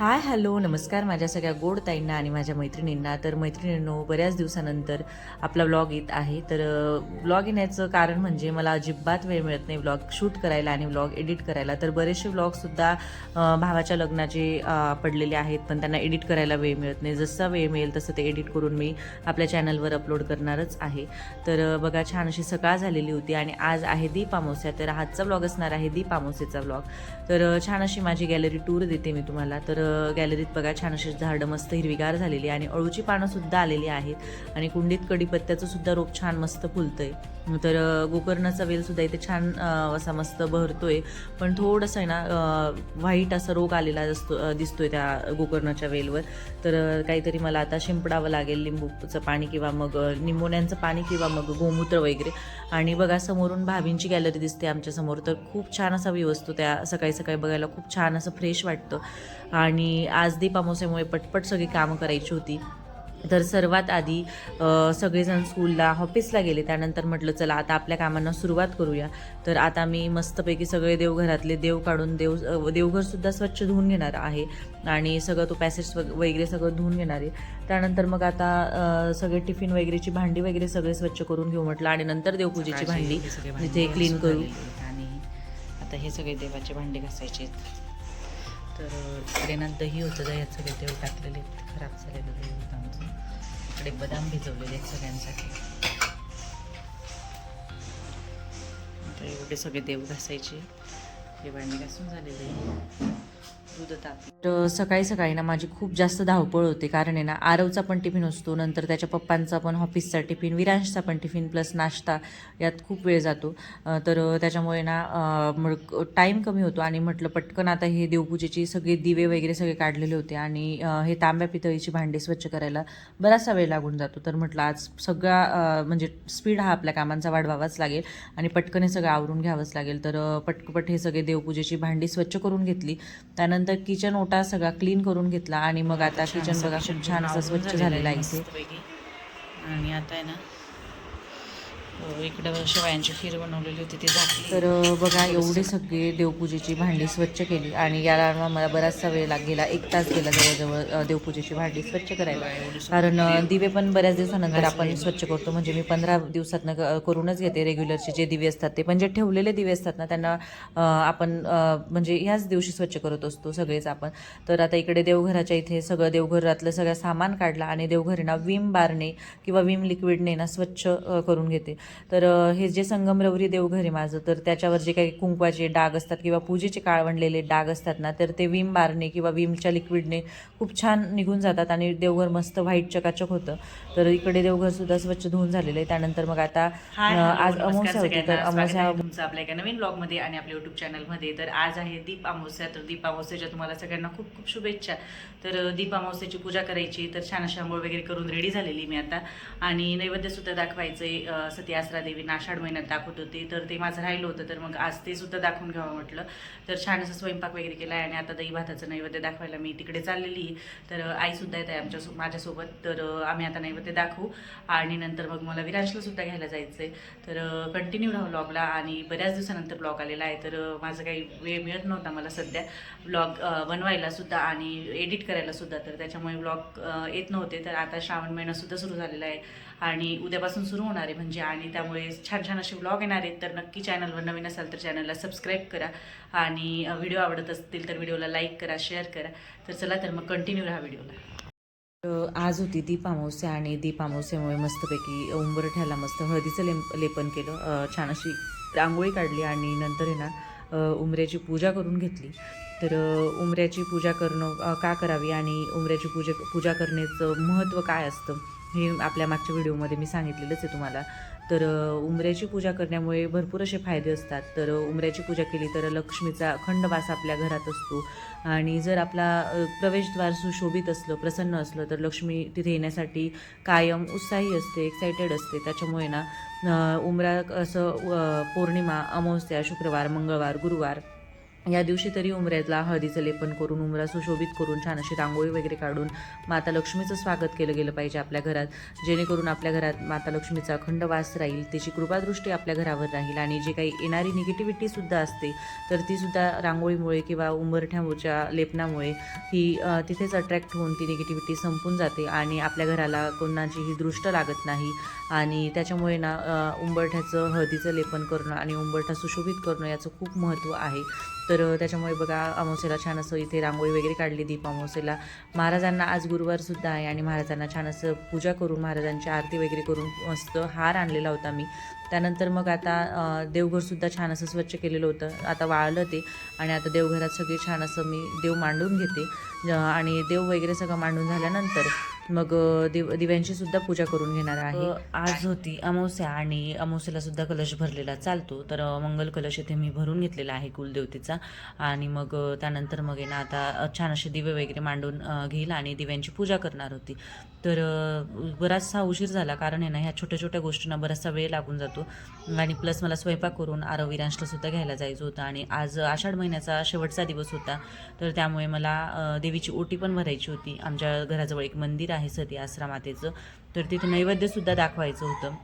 Hi hello नमस्कार माझ्या सगळ्या गोड ताईंना आणि माझ्या मैत्रिणींना. तर मैत्रिणींनो बऱ्याच दिवसानंतर आपला व्लॉग येत आहे. तर व्लॉग येण्याचं कारण म्हणजे मला अजिबात वेळ मिळत नाही व्लॉग शूट करायला आणि व्लॉग एडिट करायला. तर बरेचसे व्लॉगसुद्धा भावाच्या लग्नाचे पडलेले आहेत पण त्यांना एडिट करायला वेळ मिळत नाही. जसा वेळ मिळेल तसं ते एडिट करून मी आपल्या चॅनलवर अपलोड करणारच आहे. तर बघा छान अशी सकाळ झालेली होती आणि आज आहे दीप अमावस्या तर आजचा व्लॉग असणार आहे दीप अमावस्येचा व्लॉग तर छान अशी माझी गॅलरी टूर देते मी तुम्हाला. तर गॅलरीत बघा छान अशी झाडं मस्त हिरवीगार झालेली आणि अळूची पानं सुद्धा आलेली आहेत आणि कुंडीत कडीपत्त्याचं सुद्धा रोप छान मस्त फुलतंय. तर गोकर्णाचा वेल सुद्धा इथे छान असा मस्त बहरतोय. पण थोडंसं आहे ना व्हाईट असा रोग आलेला असतो दिसतोय त्या गोकर्णाच्या वेलवर. तर काहीतरी मला आता शिंपडावं लागेल लिंबूचं पाणी किंवा मग निमोन्यांचं पाणी किंवा मग गोमूत्र वगैरे. आणि बघा समोरून भाभींची गॅलरी दिसते आमच्यासमोर. तर खूप छान असा व्यू असतो त्या सकाळी सकाळी बघायला खूप छान असं फ्रेश वाटतं. आणि आज दीप अमावस्यामुळे पटपट सगळी कामं करायची होती. तर सर्वात आधी सगळेजण स्कूलला ऑफिसला गेले. त्यानंतर म्हटलं चला आता आपल्या कामांना सुरुवात करूया. तर आता मी मस्तपैकी सगळे देवघरातले देव काढून देव देवघरसुद्धा स्वच्छ धुवून घेणार आहे. आणि सगळं तो पॅसेज वगैरे सगळं धुवून घेणार आहे. त्यानंतर मग आता सगळे टिफिन वगैरेची भांडी वगैरे सगळे स्वच्छ करून घेऊ म्हटलं. आणि नंतर देवपूजेची भांडी इथे क्लीन करू. आणि आता हे सगळे देवाचे भांडे घासायचे तर इकडे दही होतं दह्यात सगळे देव टाकलेले खराब झालेलं दही होतं आमचं. इकडे बदाम भिजवलेले आहेत सगळ्यांसाठी. एवढे सगळे देव घासायचे. हे घासून झालेले आहे. तर सकाळी सकाळी ना माझी खूप जास्त धावपळ होते. कारण आहे ना आरवचा पण टिफिन असतो नंतर त्याच्या पप्पांचा पण ऑफिसचा टिफिन विरांशचा पण टिफिन प्लस नाश्ता यात खूप वेळ जातो. तर त्याच्यामुळे ना टाईम कमी होतो. आणि म्हटलं पटकन आता हे देवपूजेची सगळे दिवे वगैरे सगळे काढलेले होते. आणि हे तांब्या पितळीची भांडी स्वच्छ करायला बराचसा वेळ लागून जातो. तर म्हटलं आज सगळा म्हणजे स्पीड हा आपल्या कामांचा वाढवावाच लागेल. आणि पटकन हे सगळं आवरून घ्यावंच लागेल. तर पटकपट हे सगळे देवपूजेची भांडी स्वच्छ करून घेतली. त्यानंतर किचन ओटा सगळा क्लीन करून घेतला आणि मग आता किचन बघा खूप छान असं स्वच्छ झालेलं आहे इथे. आणि आता आहे ना इकडं शेवयांची खीर बनवलेली होती ती झाकली. तर बघा एवढे सगळे देवपूजेची भांडी स्वच्छ केली आणि याला मला बराचसा वेळ लाग गेला एक तास गेला जवळजवळ देवपूजेची भांडी स्वच्छ करायला. कारण दिवे पण बऱ्याच दिवसानंतर आपण स्वच्छ करतो. म्हणजे मी पंधरा दिवसातनं क- करूनच घेते रेग्युलरचे जे दिवे असतात ते. पण जे ठेवलेले दिवे असतात ना त्यांना आपण म्हणजे ह्याच दिवशी स्वच्छ करत असतो सगळेच आपण. तर आता इकडे देवघराच्या इथे सगळं देवघरातलं सगळं सामान काढलं आणि देवघरीना विम बारने किंवा विम लिक्विडने ना स्वच्छ करून घेते. तर हे जे संगमरवरी देवघर आहे माझं तर त्याच्यावर जे काही कुंकवाचे डाग असतात किंवा पूजेचे काळवंडलेले डाग असतात ना तर ते विम बारने किंवा विमच्या लिक्विडने खूप छान निघून जातात आणि देवघर मस्त व्हाईट चकाचक होतं. तर इकडे देवघर सुद्धा स्वच्छ धुवून झालेलं आहे. त्यानंतर मग आता आज अमावस्या होती तर आहे तुमचं आपल्या एका नवीन ब्लॉगमध्ये आणि आपल्या युट्यूब चॅनलमध्ये तर आज आहे दीप अमावस्या. तर दीप अमावस्याच्या तुम्हाला सगळ्यांना खूप खूप शुभेच्छा. तर दीप अमावस्याची पूजा करायची. तर छान अशी आंघोळ वगैरे करून रेडी झालेली मी आता. आणि नैवेद्य सुद्धा दाखवायचे सती आसरा देवींना आषाढ महिन्यात दाखवत होती. तर ते माझं राहिलं होतं तर मग आज ते सुद्धा दाखवून घ्यावं म्हटलं. तर छान असं स्वयंपाक वगैरे केला आहे आणि आता दही भाताचं नैवेद्य दाखवायला मी तिकडे चाललेली. आहे तर आईसुद्धा आई सुद्धा येत आहे आमच्या माझ्यासोबत. तर आम्ही आता नैवेद्य दाखवू आणि नंतर मग मला विराजला सुद्धा घ्यायला जायचं आहे तर कंटिन्यू राहू ब्लॉगला आणि बऱ्याच दिवसानंतर ब्लॉग आलेला आहे. तर माझं काही वेळ मिळत नव्हता मला सध्या ब्लॉग बनवायला सुद्धा आणि एडिट करायला सुद्धा. तर त्याच्यामुळे ब्लॉग येत नव्हते. तर आता श्रावण महिना सुद्धा सुरू झालेला आहे. आणि उद्यापासून सुरू होणार आहे. म्हणजे आणि त्यामुळे छान छान असे व्लॉग येणार आहेत. तर नक्की चॅनलवर नवीन असाल तर चॅनलला सबस्क्राईब करा. आणि व्हिडिओ आवडत असतील तर व्हिडिओला लाईक करा शेअर करा. तर चला तर मग कंटिन्यू राहा व्हिडिओला आज होती दीप अमावस्या आणि दीप अमावस्यामुळे मस्तपैकी उंबरठ्याला मस्त हळदीचं लेम लेपन केलं. छान अशी रांगोळी काढली आणि नंतर आहे ना उमऱ्याची उंबऱ्याची पूजा करून घेतली. तर उमऱ्याची उंबऱ्याची पूजा करणं का करावी आणि उंबऱ्याची पूजा पूजा करण्याचं महत्त्व काय असतं? हे आपल्या मागच्या व्हिडिओमध्ये मी सांगितलेलंच आहे तुम्हाला. तर उमऱ्याची उंबऱ्याची पूजा करण्यामुळे भरपूर असे फायदे असतात. तर उमऱ्याची उंबऱ्याची पूजा केली तर लक्ष्मीचा खंडवास आपल्या घरात असतो. आणि जर आपला प्रवेशद्वार सुशोभित असलं प्रसन्न असलं तर लक्ष्मी तिथे येण्यासाठी कायम उत्साही असते एक्सायटेड असते. त्याच्यामुळे ना अ, उंबरा असं पौर्णिमा अमावस्या शुक्रवार मंगळवार गुरुवार या दिवशी तरी उमऱ्यातला हळदीचं लेपन करून उमरा सुशोभित करून छान अशी रांगोळी वगैरे काढून माता लक्ष्मीचं स्वागत केलं गेलं पाहिजे आपल्या घरात. जेणेकरून आपल्या घरात माता लक्ष्मीचा अखंड वास राहील तिची कृपादृष्टी आपल्या घरावर राहील आणि जे काही येणारी निगेटिव्हिटीसुद्धा असते तर तीसुद्धा रांगोळीमुळे किंवा उंबरठ्याच्या लेपनामुळे ही तिथेच अट्रॅक्ट होऊन ती निगेटिव्हिटी संपून जाते आणि आपल्या घराला कोणाचीही दृष्ट लागत नाही. आणि त्याच्यामुळे ना उंबरठ्याचं हळदीचं लेपन करणं आणि उंबरठा सुशोभित करणं याचं खूप महत्त्व आहे. तर त्याच्यामुळे बघा अमावस्येला छान असं इथे रांगोळी वगैरे काढली दीप अमावस्येला. महाराजांना आज गुरुवारसुद्धा आहे आणि महाराजांना छान असं पूजा करून महाराजांची आरती वगैरे करून मस्त हार आणलेला होता मी त्यानंतर मग आता देवघरसुद्धा छान असं स्वच्छ केलेलं होतं. आता वाळलं ते आणि आता देवघरात सगळे छान असं मी देव मांडून घेते. आणि देव वगैरे सगळं मांडून झाल्यानंतर मग दिव दिव्यांची सुद्धा पूजा करून घेणार आहे. आज होती अमावस्या आणि अमावस्याला सुद्धा कलश भरलेला चालतो. तर मंगल कलश इथे मी भरून घेतलेला आहे कुलदेवतेचा. आणि मग त्यानंतर मग ना आता छान असे दिवे वगैरे मांडून घेईल आणि दिव्यांची पूजा करणार होती. तर बराचसा उशीर झाला कारण आहे ना ह्या छोट्या छोट्या गोष्टींना बराचसा वेळ लागून जातो. आणि प्लस मला स्वयंपाक करून आरव विरांशला सुद्धा घ्यायला जायचं होतं. आणि आज आषाढ महिन्याचा शेवटचा दिवस होता. तर त्यामुळे मला देवीची ओटी पण भरायची होती. आमच्या घराजवळ एक मंदिर आहे. सती आसरा मातेचं तर तिथे नैवेद्यसुद्धा दाखवायचं होतं.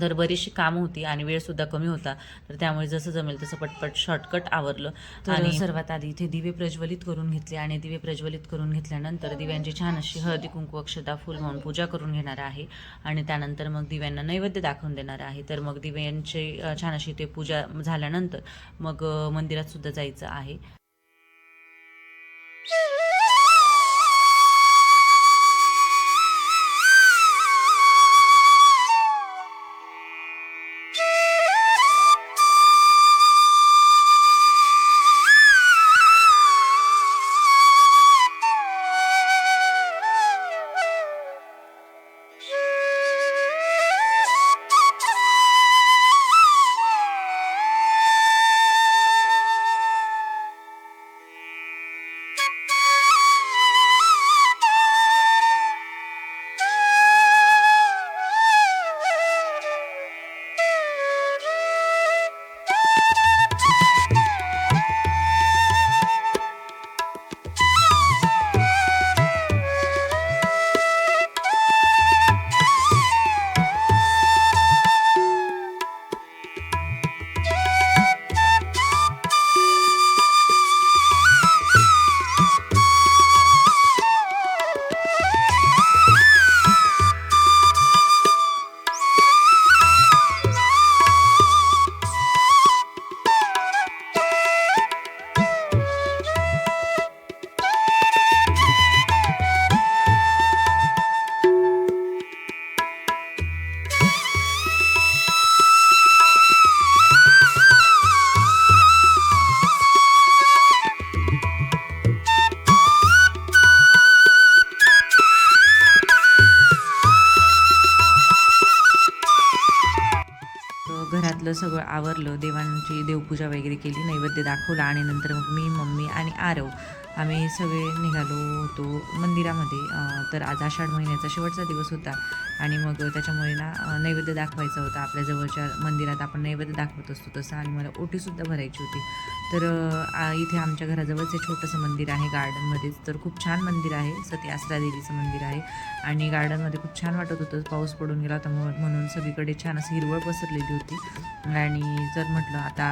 तर बरीचशी कामं होती आणि वेळसुद्धा कमी होता. तर त्यामुळे जसं जमेल तसं पटपट शॉर्टकट आवरलं. आणि सर्वात आधी इथे दिवे प्रज्वलित करून घेतले आणि दिवे प्रज्वलित करून घेतल्यानंतर दिव्यांची छान अशी हळदी कुंकू अक्षता फुल म्हणून पूजा करून घेणार आहे. आणि त्यानंतर मग दिव्यांना नैवेद्य दाखवून देणार आहे. तर मग दिव्यांची छान अशी ते पूजा झाल्यानंतर मग मंदिरात सुद्धा जायचं आहे. सगळं आवरलं देवांची देवपूजा वगैरे केली नैवेद्य दाखवला आणि नंतर मग मी मम्मी आणि आरव आम्ही सगळे निघालो होतो मंदिरामध्ये. तर आज आषाढ महिन्याचा शेवटचा दिवस होता आणि मग त्याच्यामुळे ना नैवेद्य दाखवायचा होता. आपल्या जवळच्या मंदिरात आपण नैवेद्य दाखवत असतो तसं आणि मला ओटीसुद्धा भरायची होती. तर इथे आमच्या घराजवळच एक छोटंसं मंदिर आहे गार्डनमध्येच तर खूप छान मंदिर आहे. सती आसरा देवीचं मंदिर आहे आणि गार्डनमध्ये खूप छान वाटत होतं. पाऊस पडून गेला होता म्हणून म्हणून सगळीकडे छान असं हिरवळ पसरलेली होती. आणि जर म्हटलं आता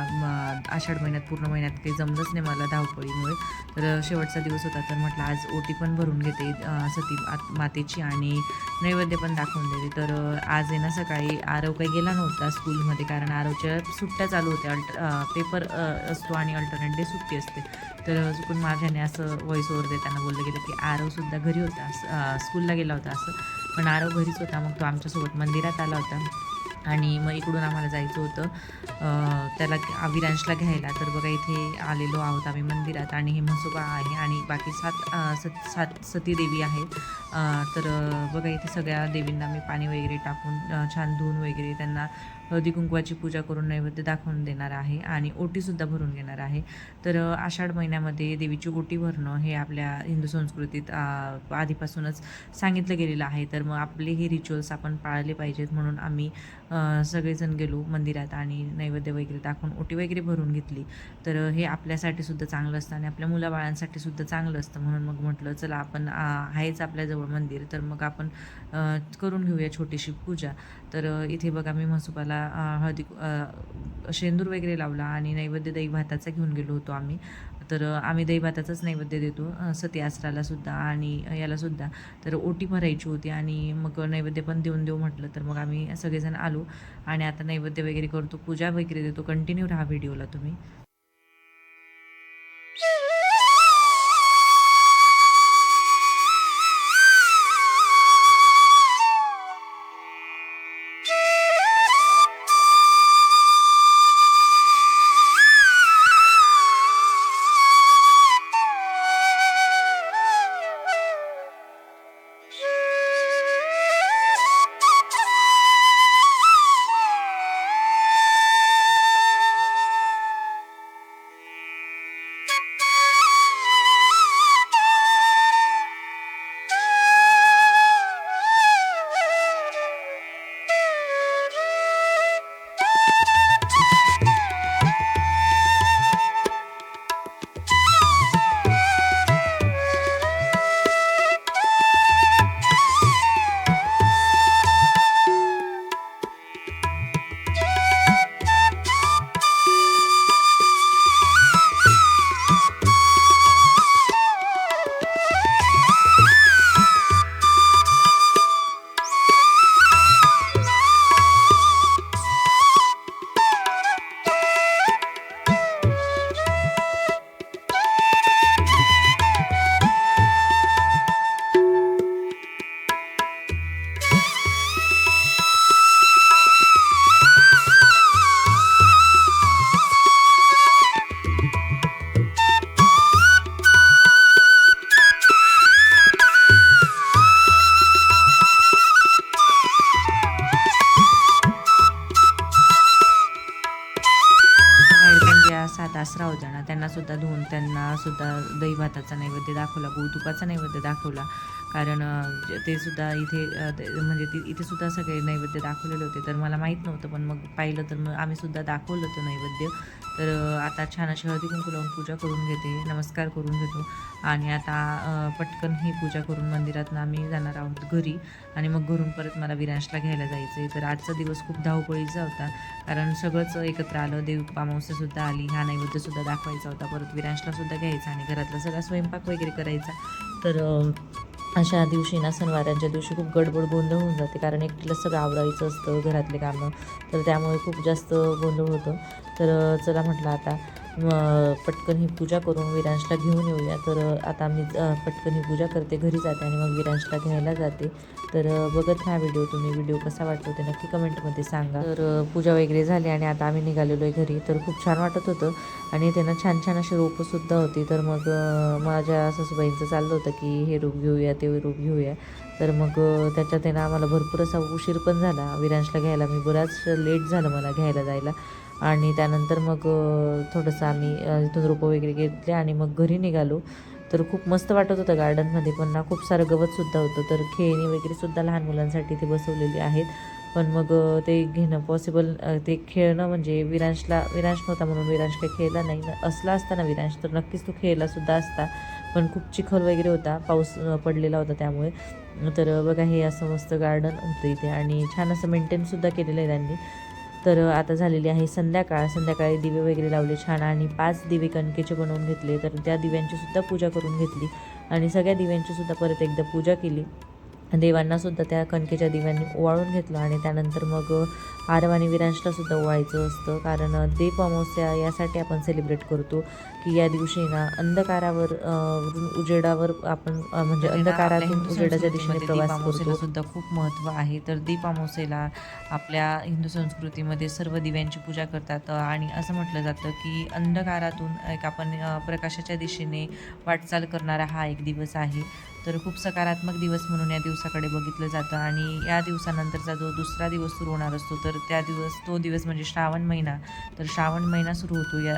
आषाढ महिन्यात पूर्ण महिन्यात काही जमलंच नाही मला धावपळीमुळे. तर शेवटचा दिवस होता तर म्हटलं आज ओटी पण भरून घेते सती मातेची आणि नैवेद्य पण दाखवून देते. तर आज आहे ना सकाळी आरव काही गेला नव्हता स्कूलमध्ये कारण आरवच्या सुट्ट्या चालू होत्या. अल्ट पेपर असतो आणि अल्टरनेट डे सुट्टी असते. तर चुकून माझ्याने असं व्हॉइस ओव्हर देताना बोललं गेलं की आरवसुद्धा घरी होता स्कूलला गेला होता असं. पण आरव घरीच होता मग तो आमच्यासोबत मंदिरात आला होता. आणि मग इकडून आम्हाला जायचं होतं. त्याला विरांशला घ्यायला. तर बघा इथे आलेलो आहोत आम्ही मंदिरात आणि हे म्हसोबा आहे आणि बाकी सात सत सात सती देवी आहेत. तर बघा इथे सगळ्या देवींना मी पाणी वगैरे टाकून छान धुवून वगैरे त्यांना हळदी कुंकवाची पूजा करून नैवेद्य दाखवून देणार आहे आणि ओटीसुद्धा भरून घेणार आहे. तर आषाढ महिन्यामध्ये देवीची ओटी भरणं हे आपल्या हिंदू संस्कृतीत आधीपासूनच सांगितलं गेलेलं आहे. तर मग आपले हे रिच्युअल्स आपण पाळले पाहिजेत म्हणून आम्ही सगळेजण गेलो मंदिरात आणि नैवेद्य वगैरे दाखवून ओटी वगैरे भरून घेतली. तर हे आपल्यासाठी सुद्धा चांगलं असतं आणि आपल्या मुलाबाळांसाठी सुद्धा चांगलं असतं. म्हणून मग म्हटलं चला आपण आहेच आपल्याजवळ मंदिर तर मग आपण करून घेऊया छोटीशी पूजा. तर इथे बघा मी म्हसोबाला हळदी शेंदूर वगैरे लावला आणि नैवेद्य दही भाताचा घेऊन गेलो होतो आम्ही. तर आम्ही दही भाताचाच नैवेद्य देतो सती सुद्धा आणि यालासुद्धा तर ओटी भरायची होती आणि मग नैवेद्य पण देऊन देऊ म्हटलं तर मग आम्ही सगळेजण आलो आणि आता नैवेद्य वगैरे करतो पूजा वगैरे देतो. कंटिन्यू राहा व्हिडिओला तुम्ही. दही नैवेद्य दाखवला गुळतुपाचा नैवेद्य दाखवला. कारण म्हणजे ते सुद्धा इथे ते- म्हणजे ती इथे सुद्धा सगळे नैवेद्य दाखवलेले होते. तर मला माहीत नव्हतं पण मग पाहिलं तर मग आम्ही सुद्धा दाखवलं होतं नैवेद्य. तर आता छान अशी हळदी कुंकू लावून पूजा करून घेते नमस्कार करून घेतो. आणि आता पटकन ही पूजा करून मंदिरातनं आम्ही जाणार आहोत घरी. आणि मग घरून परत मला विरांशला घ्यायला जायचं आहे तर आजचा दिवस खूप धावपळीचा होता. कारण सगळंच एकत्र आलं. देव सुद्धा आली. हा नैवेद्यसुद्धा दाखवायचा होता. परत विरांशलासुद्धा घ्यायचा आणि घरातला सगळा स्वयंपाक वगैरे करायचा. तर अशा दिवशी ना सणवारांच्या दिवशी खूप गडबड गोंधळ होऊन जाते. कारण एकटीला सगळं आवरायचं असतं घरातले कामं. तर त्यामुळे खूप जास्त गोंधळ होतं. तर चला म्हटलं आता पटकन ही पूजा करून विरांशला घेऊन येऊया. तर आता मी पटकन ही पूजा करते घरी जाते आणि मग विरांशला घ्यायला जाते. तर बघत हा व्हिडिओ तुम्ही व्हिडिओ कसा वाटतो ते नक्की कमेंटमध्ये सांगा. तर पूजा वगैरे झाली आणि आता आम्ही निघालेलो आहे घरी. तर खूप छान वाटत होतं आणि त्यांना छान छान अशी रोपंसुद्धा होती. तर मग माझ्या सासूबाईंचं चाललं होतं की हे रोप घेऊया ते रोप घेऊया. तर मग त्याच्यात त्यांना आम्हाला भरपूर असा उशीर पण झाला विरांशला घ्यायला. मी बराच लेट झालं मला घ्यायला जायला. आणि त्यानंतर मग थोडंसं आम्ही तिथून इथून रोपं वगैरे घेतले आणि मग घरी निघालो. तर खूप मस्त वाटत होतं गार्डनमध्ये पण ना खूप सारं गवतसुद्धा होतं. तर खेळणी वगैरेसुद्धा लहान मुलांसाठी ते बसवलेली आहेत. पण मग ते घेणं पॉसिबल ते खेळणं म्हणजे विरांशला विरांश नव्हता म्हणून विरांश काही खेळला नाही. असला असता ना विरांश तर नक्कीच तो खेळलासुद्धा असता. पण खूप चिखल वगैरे होता पाऊस पडलेला होता त्यामुळे. तर बघा हे असं मस्त गार्डन होतं इथे आणि छान असं मेंटेनसुद्धा केलेलं आहे त्यांनी. तर आता झालेली आहे संध्याकाळ. संध्याकाळी दिवे वगैरे लावले छान आणि पाच दिवे कणकेचे बनवून घेतले. तर त्या दिव्यांची सुद्धा पूजा करून घेतली आणि सगळ्या दिव्यांची सुद्धा परत एकदा पूजा केली. देवांना सुद्धा त्या कणकेच्या दिव्यांनी ओवाळून घेतलं आणि त्यानंतर मग आरव आणि विरांशला सुद्धा ओवाळायचं असतं. कारण दीप अमावस्या यासाठी आपण सेलिब्रेट करतो की या दिवशी ना अंधकारावर उजेडावर आपण म्हणजे अंधकारातून उजेडाच्या दिशेने प्रवास करतो. सुद्धा खूप महत्त्व आहे. तर दीप अमावस्येला आपल्या हिंदू संस्कृतीमध्ये सर्व दिव्यांची पूजा करतात. आणि असं म्हटलं जातं की अंधकारातून एक आपण प्रकाशाच्या दिशेने वाटचाल करणारा हा एक दिवस आहे. तर खूप सकारात्मक दिवस म्हणून या दिवसाकडे बघितलं जातं. आणि या दिवसानंतरचा जो दुसरा दिवस सुरू होणार असतो तर त्या दिवस तो दिवस म्हणजे श्रावण महिना. तर श्रावण महिना सुरू होतो या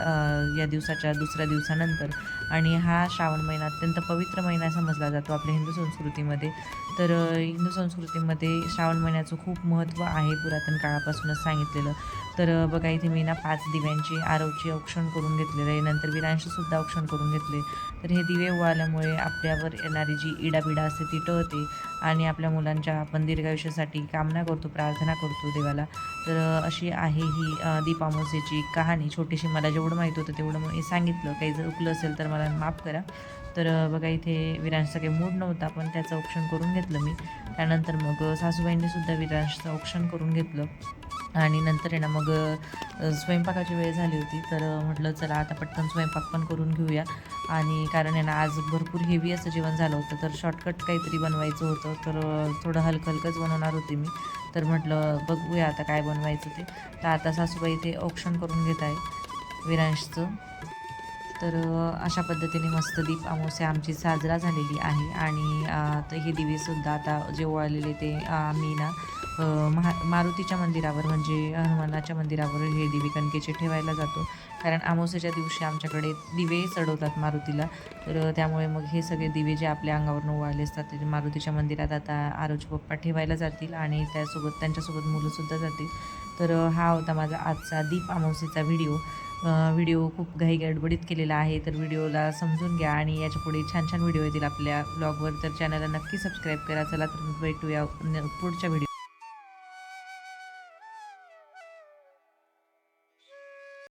या दिवसाच्या दुसऱ्या दिवसानंतर. आणि हा श्रावण महिना अत्यंत पवित्र महिना समजला जातो आपल्या हिंदू संस्कृतीमध्ये. तर हिंदू संस्कृतीमध्ये श्रावण महिन्याचं खूप महत्त्व आहे पुरातन काळापासूनच सांगितलेलं. तर बघा इथे मी ना पाच दिव्यांची आरवची औक्षण करून घेतलेलं आहे. नंतर विरांशीसुद्धा औक्षण करून घेतले तर हे दिवे उवाल्यामुळे आपल्यावर येणारी जी इडाबिडा असते ती टळते आणि आपल्या मुलांच्या आपण दीर्घायुष्यासाठी कामना करतो प्रार्थना करतो देवाला. तर अशी आहे ही दीपामोसेची कहाणी. छोटीशी मला जेवढं माहीत होतं तेवढं मी सांगितलं. काही जर उकलं असेल तर मला माफ करा. तर बघा इथे विरांशचा काही मूड नव्हता पण त्याचं औक्षण करून घेतलं मी. त्यानंतर मग अ, सासूबाईंनी सुद्धा विरांशचं औक्षण करून घेतलं. आणि नंतर आहे ना मग स्वयंपाकाची वेळ झाली होती. तर म्हटलं चला आता पटकन स्वयंपाक पण करून घेऊया. आणि कारण आहे ना आज भरपूर हेवी असं जेवण झालं होतं. तर शॉर्टकट काहीतरी बनवायचं होतं. तर थोडं हलकं हलकंच बनवणार होते मी. तर म्हटलं बघूया आता काय बनवायचं ते. तर आता सासूबाई ते औक्षण करून घेत आहे विरांशचं. तर अशा पद्धतीने मस्त दीप अमावस्या आमची साजरा झालेली आहे आणि तर हे दिवेसुद्धा आता जे ओळलेले ते मी आम्ही ना महा मारुतीच्या मंदिरावर म्हणजे हनुमानाच्या मंदिरावर हे दिवे कणकेचे ठेवायला जातो. कारण अमावस्याच्या दिवशी आमच्याकडे दिवे चढवतात मारुतीला. तर त्यामुळे मग हे सगळे दिवे जे आपल्या अंगावरनं ओवाळले असतात ते मारुतीच्या मंदिरात आता आरोजी पप्पा ठेवायला जातील आणि त्यासोबत त्यांच्यासोबत मुलंसुद्धा जातील. तर हा होता माझा आजचा दीप अमावस्येचा व्हिडिओ. व्हिडिओ खूप घाई गडबडीत केलेला आहे तर व्हिडिओला समजून घ्या आणि याच्यापुढे छान छान व्हिडिओ येतील आपल्या ब्लॉगवर तर चॅनलला नक्की सबस्क्राईब करा. चला तर भेटूया पुढच्या व्हिडिओ